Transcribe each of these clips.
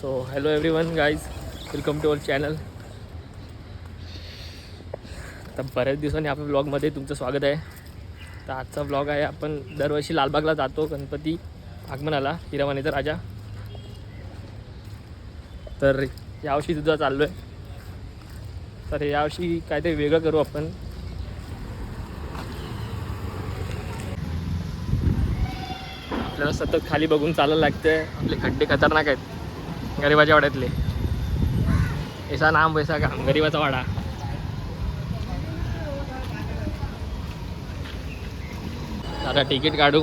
So hello everyone guys welcome to our channel तर बऱ्याच दिवसांनी आपल्या ब्लॉगमध्ये तुमचं स्वागत आहे. तर आजचा ब्लॉग आहे आपण दरवर्षी लालबागला जातो गणपती आगमनाला हिरावानीचा राजा. तर यावर्षी सुद्धा चाललो आहे तर यावर्षी काहीतरी वेगळं करू आपण. आपल्याला सतत खाली बघून चालायला लागतंय. आपले खड्डे खतरनाक आहेत. गरिबाच्या वाड्यातले. ऐसा नाम वैसा काम गरिबाचा वाडा. आता तिकीट काढू.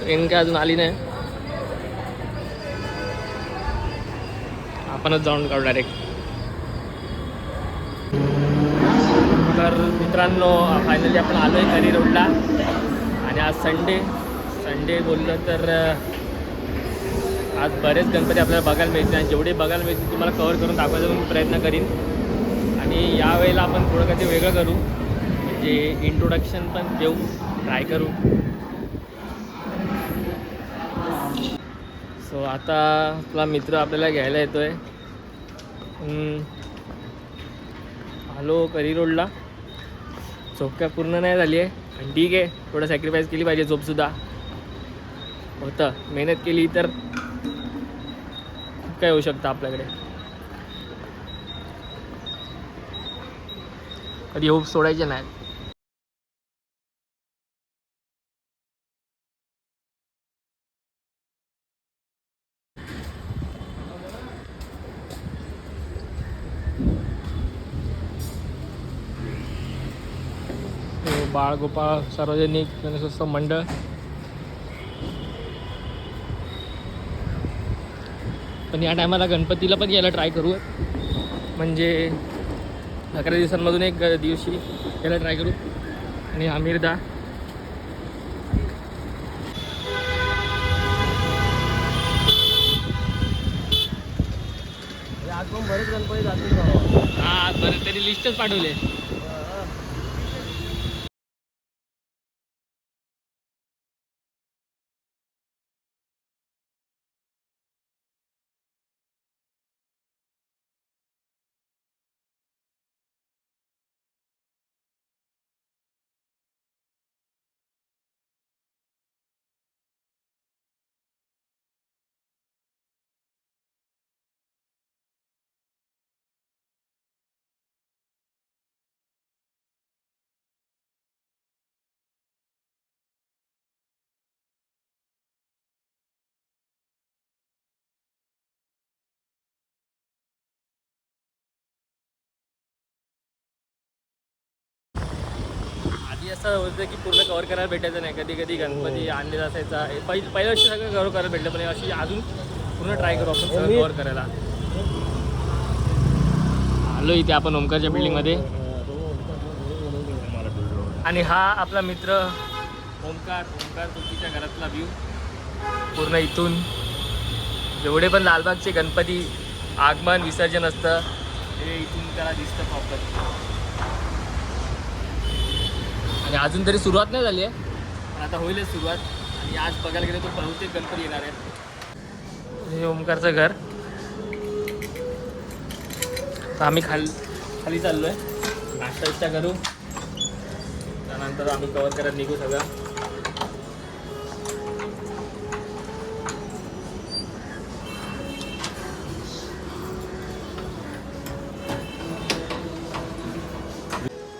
ट्रेन काय अजून आली नाही. आपणच जाऊन काढू डायरेक्ट तर मित्रांनो फायनली आपण आलो आहे खरी रोडला. आणि आज संडे संडे बोललं तर आज बरेच गणपती आपल्याला बघायला मिळतील आणि जेवढे बघायला मिळतील तुम्हाला कवर करून दाखवायचा मी प्रयत्न करीन. आणि यावेळेला आपण थोडं काहीतरी वेगळं करू. म्हणजे इंट्रोडक्शन पण देऊ. ट्राय करू. सो आता आपला मित्र आपल्याला घ्यायला येतो आहे हॅलो करी रोडला. झोप काय पूर्ण नाही झाली आहे. पण ठीक आहे. थोडं सॅक्रिफाईस केली पाहिजे झोपसुद्धा. होतं. मेहनत केली तर काय होऊ शकतं आपल्याकडे? कधी होप सोडायचे नाही हो, बाळगोपाळ सार्वजनिक गणेशोत्सव मंडळ. पण या टायमाला गणपतीला पण यायला ट्राय करू म्हणजे अकरा दिवसांमधून एक दिवशी यायला ट्राय करू. आणि आमिरदा बरेच गणपती जातील हा बरं तरी लिस्टच पाठवले. असं होतं की पूर्ण कव्हर करायला भेटायचं नाही. कधी कधी गणपती आणलेला असायचा. हे पहिल पहिल्या वर्षी सगळं कव्हर करायला भेटलं पण अशी अजून पूर्ण ट्राय करू आपण सगळं कव्हर करायला. आलो इथे आपण ओमकारच्या बिल्डिंगमध्ये आणि हा आपला मित्र ओमकार ओमकार तुमच्या घरातला व्ह्यू पूर्ण इथून जेवढे पण लालबागचे गणपती आगमन विसर्जन असतं ते इथून त्याला दिसतं प्रॉपर आणि अजून तरी सुरुवात नाही झाली आहे. पण आता होईलच सुरुवात. आणि आज बघायला गेलं तर बहुतेक गणपती येणार आहेत. हे ओमकारचं घर. तर आम्ही खाली खाली चाललो आहे नाश्ता विष्टा करू. त्यानंतर आम्ही कवर करत निघू सगळं.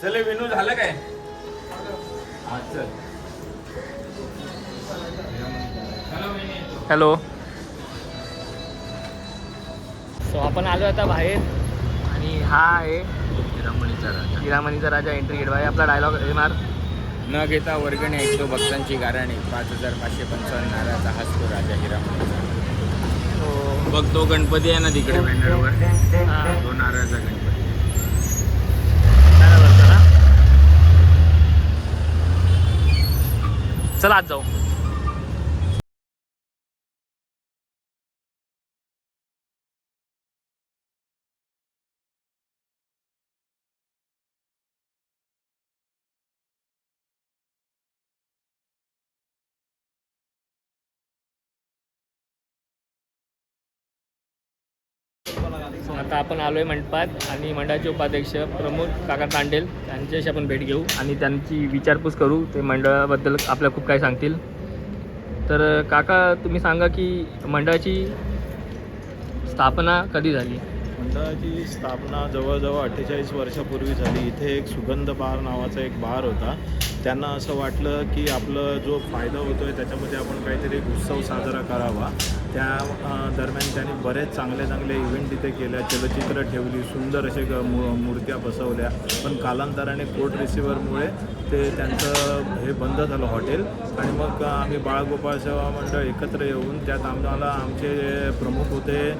चले विनू झालं काय? हॅलो. सो आपण आलो आता बाहेर. आणि हा आहे हिरामणीचा राजा एंट्री गेट बाय आपला डायलॉग येणार? न घेता वर्गणी ऐकतो भक्तांची गाराणी. पाच हजार पाचशे पंचावन्न नाराचा हसतो राजा हिरामणीचा. So, बघ तो गणपती आहे ना तिकडे बॅनरवर. हा. तो नारळाचा गणपती चला बरं, चला चला आज जाऊ. आता आपण आलो आहे मंडपात आणि मंडळाचे उपाध्यक्ष प्रमोद काका तांडेल त्यांच्याशी आपण भेट घेऊ आणि त्यांची विचारपूस करू. ते मंडळाबद्दल आपल्याला खूप काही सांगतील. तर काका तुम्ही सांगा की मंडळाची स्थापना कधी झाली? मंडळाची स्थापना जवळजवळ अठ्ठेचाळीस वर्षापूर्वी झाली. इथे एक सुगंध बार नावाचा एक बार होता. त्यांना असं वाटलं की आपलं जो फायदा होतो आहे त्याच्यामध्ये आपण काहीतरी उत्सव साजरा करावा. त्या दरम्यान त्यांनी बरेच चांगले चांगले इव्हेंट तिथे केल्या. चलचित्र ठेवली सुंदर असे ग- मू मूर्त्या बसवल्या. पण कालांतराने कोर्ट रिसिव्हरमुळे ते त्यांचं हे बंद झालं हॉटेल आणि मग आम्ही बाळगोपाळ सेवा मंडळ एकत्र येऊन त्यात आम्हाला आमचे प्रमुख होते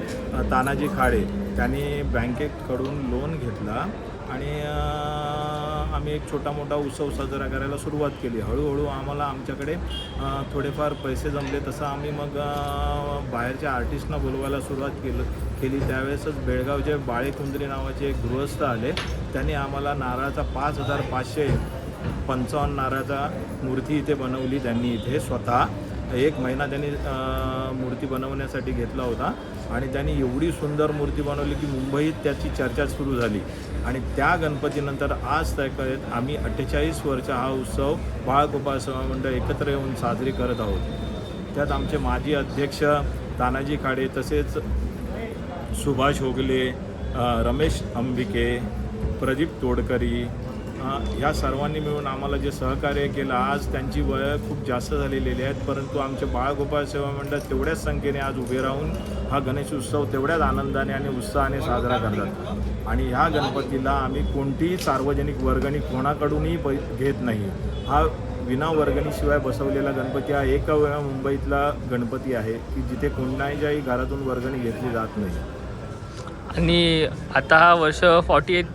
तानाजी खाडे. त्यांनी बँकेकडून लोन घेतला. आणि आम्ही एक छोटा मोठा उत्सव साजरा करायला सुरुवात केली. हळूहळू आम्हाला आमच्याकडे थोडेफार पैसे जमले. तसं आम्ही मग बाहेरच्या आर्टिस्टना बोलवायला सुरुवात केलं केली. त्यावेळेसच बेळगावचे बाळेकुंद्री नावाचे एक गृहस्थ आले. त्यांनी आम्हाला नारळाचा पाच हजार पाचशे पंचावन्न नारळाचा मूर्ती इथे बनवली. त्यांनी इथे स्वतः एक महिना त्यांनी मूर्ती बनवण्यासाठी घेतला होता. आणि त्यांनी एवढी सुंदर मूर्ती बनवली की मुंबईत त्याची चर्चा सुरू झाली. आणि त्या गणपतीनंतर आज तारखेत आम्ही अठ्ठेचाळीस वर्ष हा उत्सव बाळगोपाळ सेवा मंडळ एकत्र येऊन साजरी करत आहोत. त्यात आमचे माजी अध्यक्ष तानाजी खाडे तसेच सुभाष होगले रमेश अंबिके प्रदीप तोडकरी ह्या सर्वांनी मिळून आम्हाला जे सहकार्य केलं आज त्यांची वय खूप जास्त झालेली आहेत परंतु आमचे बाळगोपाळ सेवा मंडळ तेवढ्याच संख्येने आज उभे राहून हा गणेश उत्सव तेवढ्याच आनंदाने आणि उत्साहाने साजरा करतात. आणि ह्या गणपतीला आम्ही कोणतीही सार्वजनिक वर्गणी कोणाकडूनही पै घेत नाही. हा विना वर्गणीशिवाय बसवलेला गणपती हा एका वेळा मुंबईतला गणपती आहे की जिथे कोणाच्याही घरातून वर्गणी घेतली जात नाही. आणि आता हा वर्ष फॉर्टी एट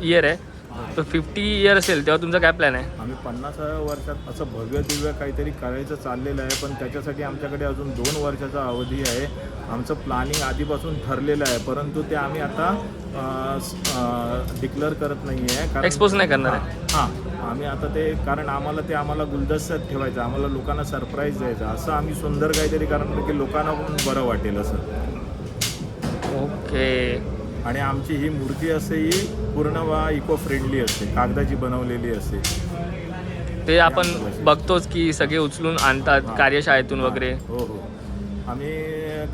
इयर आहे. तर फिफ्टी इयर असेल तेव्हा तुमचा काय प्लॅन आहे? आम्ही पन्नासाव्या वर्षात असं भव्य दिव्य काहीतरी करायचं चाललेलं आहे पण त्याच्यासाठी आमच्याकडे अजून दोन वर्षाचा अवधी आहे. आमचं प्लॅनिंग आधीपासून ठरलेलं आहे परंतु ते आम्ही आता डिक्लेअर करत नाही आहे कारण एक्सपोज नाही करणार आहे? हां आम्ही आता ते कारण आम्हाला ते आम्हाला गुलदस्त्यात ठेवायचं आम्हाला लोकांना सरप्राईज द्यायचं असं आम्ही सुंदर काहीतरी करणार की लोकांना पण बरं वाटेल असं. ओके आणि आमची ही मूर्ती असते ही पूर्ण इको फ्रेंडली असते कागदाची बनवलेली असते ते आपण बघतोच की सगळे उचलून आणतात कार्यशाळेतून वगैरे. हो हो. आम्ही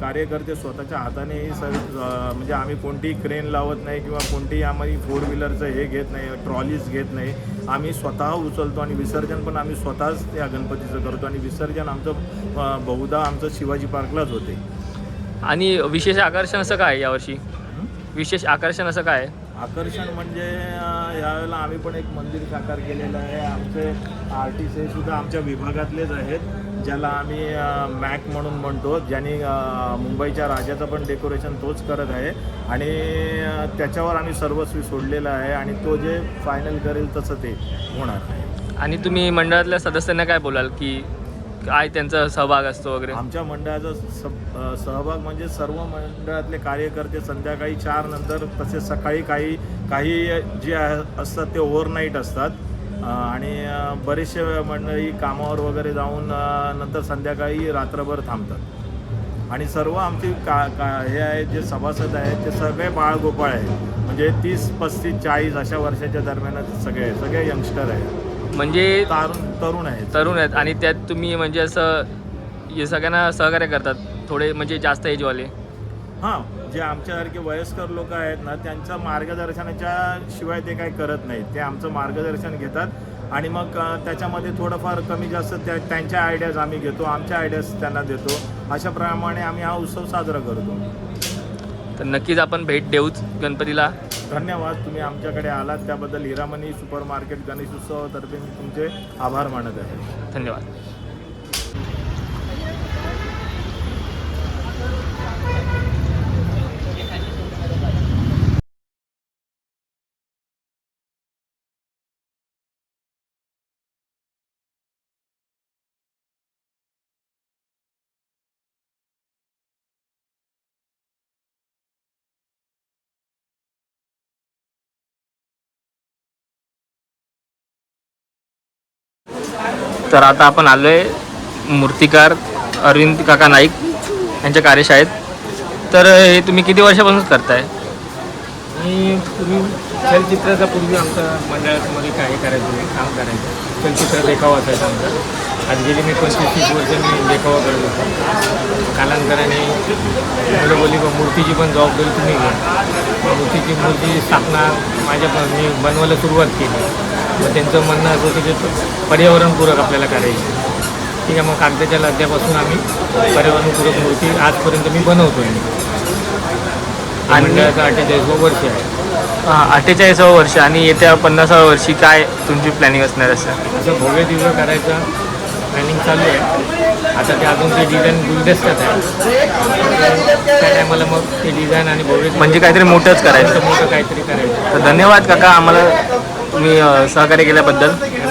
कार्यकर्ते स्वतःच्या हाताने ही म्हणजे आम्ही कोणतीही क्रेन लावत नाही किंवा कोणतीही आम्ही फोर व्हीलरचं हे घेत नाही ट्रॉलीज घेत नाही. आम्ही स्वतः उचलतो आणि विसर्जन पण आम्ही स्वतःच त्या गणपतीचं करतो आणि विसर्जन आमचं बहुधा आमचं शिवाजी पार्कलाच होते. आणि विशेष आकर्षण असं काय यावर्षी? विशेष आकर्षण असं काय आहे? आकर्षण म्हणजे अं, यावेळेला आम्ही पण एक मंदिर साकार केलेलं आहे. आमचे आर्टिस्ट हे सुद्धा आमच्या विभागातलेच आहेत ज्याला आम्ही अं, मॅक म्हणून म्हणतो ज्यांनी अं, मुंबईच्या राजाचं पण डेकोरेशन तोच करत आहे. आणि अं, त्याच्यावर आम्ही सर्वस्वी सोडलेलं आहे आणि तो जे फायनल करेल तसं ते होणार. आहे आणि तुम्ही मंडळातल्या सदस्यांना काय बोलाल की काय त्यांचा सहभाग असतो वगैरे. आमच्या मंडळाचा स- सहभाग म्हणजे सर्व मंडळातले कार्यकर्ते संध्याकाळी चार नंतर तसेच सकाळी काही काही जे असतात ते ओव्हरनाईट असतात. आणि बरेचसे मंडळी कामावर वगैरे जाऊन नंतर संध्याकाळी रात्रभर थांबतात. आणि सर्व आमचे का का हे आहेत जे सभासद आहेत ते सगळे बाळगोपाळ आहेत. म्हणजे तीस पस्तीस चाळीस अशा वर्षाच्या दरम्यान सगळे सगळे यंगस्टर आहेत. म्हणजे तारुण तरुण आहेत. तरुण आहेत. आणि त्यात तुम्ही म्हणजे असं हे सगळ्यांना सहकार्य करतात. थोडे म्हणजे जास्त एजवाले हां जे आमच्यासारखे वयस्कर लोक आहेत ना त्यांचं मार्गदर्शनाच्या शिवाय ते काही करत नाहीत. ते आमचं मार्गदर्शन घेतात. आणि मग त्याच्यामध्ये थोडंफार कमी जास्त त्या त्यांच्या आयडियाज आम्ही घेतो आमच्या आयडियाज त्यांना देतो. अशाप्रमाणे आम्ही हा उत्सव साजरा करतो. तर नक्कीच आपण भेट देऊच गणपतीला. धन्यवाद. तुम्ही आमच्याकडे आलात त्याबद्दल हिरामणी सुपर मार्केट गणेश उत्सवातर्फे मी तुमचे आभार मानत आहे. धन्यवाद. तर आता आपण आलो आहे मूर्तिकार अरविंद काका नाईक यांच्या कार्यशाळेत. तर हे तुम्ही किती वर्षापासून करताय? मी पूर्वी चलचित्राचा पूर्वी आमचा मंडळामध्ये काय करायचं काम करायचं. चलचित्र देखावा असायचा आमचा. आज गेली मी पंचवीस तीस वर्ष मी देखावा करत होतो. कालांतराने मुलं बोलली मूर्तीची पण जबाबदारी तुम्ही घ्या. मूर्तीची मूर्ती स्थापना माझ्या मी बनवायला सुरुवात केली. मग त्यांचं म्हणणं असं होतं की पर्यावरणपूरक आपल्याला करायची. ठीक आहे मग कागदाच्या लगद्यापासून आम्ही पर्यावरणपूरक मूर्ती आजपर्यंत मी बनवतोय. मी आणि- मंडळाचं अठ्ठेचाळीसवं वर्ष आहे. अठ्ठेचाळीसावं वर्ष आणि येत्या पन्नासाव्या वर्षी काय तुमची प्लॅनिंग असणार असं असं भव्य दिव्य करायचं प्लॅनिंग चालू आहे. आता ते अजून ते डिझाईन गुलदस्त्यात आहे. त्या टायमाला मग ते डिझाईन आणि भव्य म्हणजे काहीतरी मोठंच करायचं. मोठं काहीतरी करायचं. तर धन्यवाद काका आम्हाला तुम्ही सहकार्य केल्याबद्दल.